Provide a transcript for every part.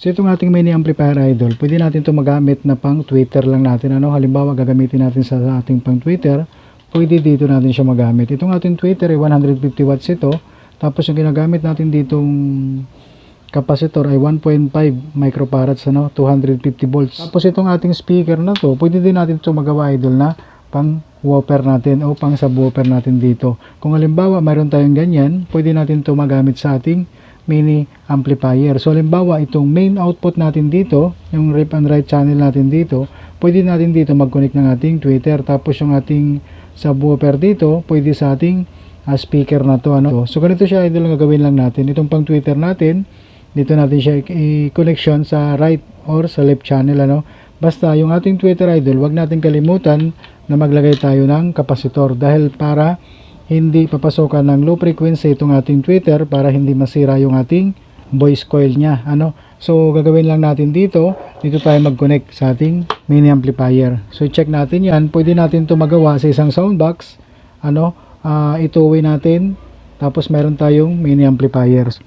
So itong ating mini amplifier idol, pwede natin ito magamit na pang Twitter lang natin. Ano? Halimbawa, gagamitin natin sa ating pang Twitter, pwede dito natin siya magamit. Itong ating Twitter ay 150 watts ito. Tapos yung ginagamit natin ditong capacitor ay 1.5 microfarads, ano? 250 volts. Tapos itong ating speaker na to, pwede din natin ito magawa idol na pang whopper natin o pang subwoofer natin dito. Kung halimbawa mayroon tayong ganyan, pwede natin ito magamit sa ating mini amplifier. So halimbawa itong main output natin dito, yung left and right channel natin dito, pwede natin dito mag-connect ng ating tweeter. Tapos yung ating subwoofer dito, pwede sa ating ah, speaker na to. Ano? So ganito siya idol ang gagawin lang natin. Itong pang tweeter natin, dito natin siya i-connection sa right or sa left channel. Ano? Basta yung ating tweeter idol, wag natin kalimutan na maglagay tayo ng kapasitor dahil para hindi papasokan ng low frequency itong ating tweeter para hindi masira yung ating voice coil niya. Ano? So, gagawin lang natin dito, dito tayo mag-connect sa ating mini amplifier. So, check natin yan. Pwede natin to magawa sa isang soundbox. Ano? Ah, ituwi natin. Tapos, meron tayong mini amplifiers.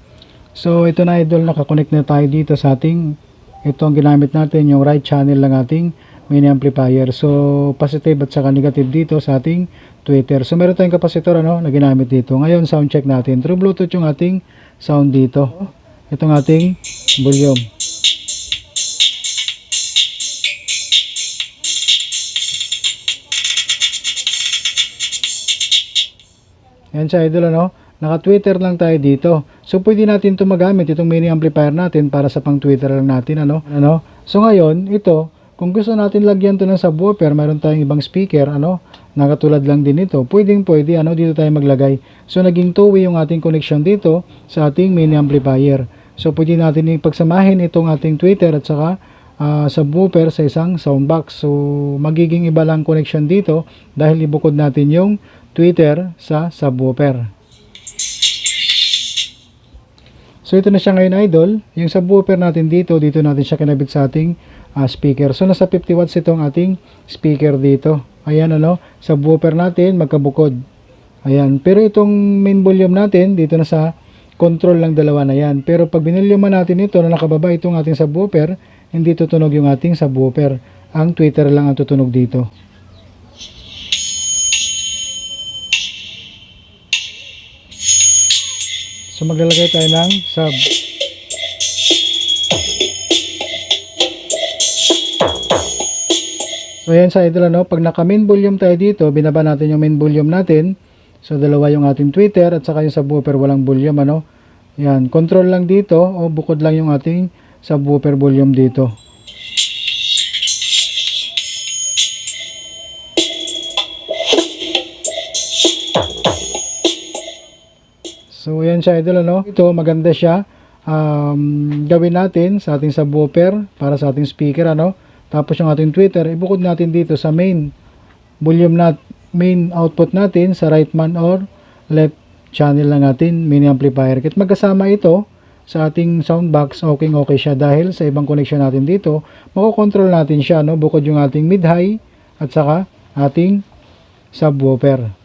So, ito na idol, nakakonect na tayo dito sa ating, ito ang ginamit natin, yung right channel ng ating mini amplifier. So, positive at saka negative dito sa ating tweeter. So, meron tayong kapasitor ano, na ginamit dito. Ngayon, sound check natin. Through Bluetooth yung ating sound dito. Itong ating volume. Yan siya idol ano. Naka-Twitter lang tayo dito. So pwede natin 'to magamit itong mini amplifier natin para sa pang Twitter lang natin ano. Ano? So ngayon, ito, kung gusto natin lagyan 'to ng subwoofer, mayroon tayong ibang speaker ano, na katulad lang din ito. Pwedeng pwede ano dito tayo maglagay. So naging two-way yung ating connection dito sa ating mini amplifier. So pwede natin ipagsamahin itong ating Twitter at saka ah, subwoofer sa isang soundbox. So magiging iba lang connection dito dahil ibukod natin yung Twitter sa subwoofer. So ito na siya ngayon idol. Yung subwoofer natin dito, dito natin siya kinabit sa ating ah, speaker. So nasa 50 watts itong ating speaker dito. Ayan ano, subwoofer natin magkabukod. Ayan, pero itong main volume natin dito na sa control lang dalawa na yan. Pero pag binilyoman natin ito na nakababa itong ating subwoofer, hindi tutunog yung ating subwoofer. Ang tweeter lang ang tutunog dito. So maglalagay tayo ng sub. So yan sa idol ano, pag naka main volume tayo dito, binaba natin yung main volume natin. So dalawa yung ating tweeter at saka yung subwoofer walang volume ano. Yan, control lang dito o bukod lang yung ating subwoofer volume dito. So yan siya idol ano. Ito maganda siya. Um, gawin natin sa ating subwoofer para sa ating speaker ano. Tapos yung ating tweeter ibukod natin dito sa main volume nat main output natin sa right man or left channel lang natin mini amplifier. Kit magkasama ito sa ating soundbox okay okay siya dahil sa ibang connection natin dito makokontrol natin siya no bukod yung ating mid high at saka ating subwoofer.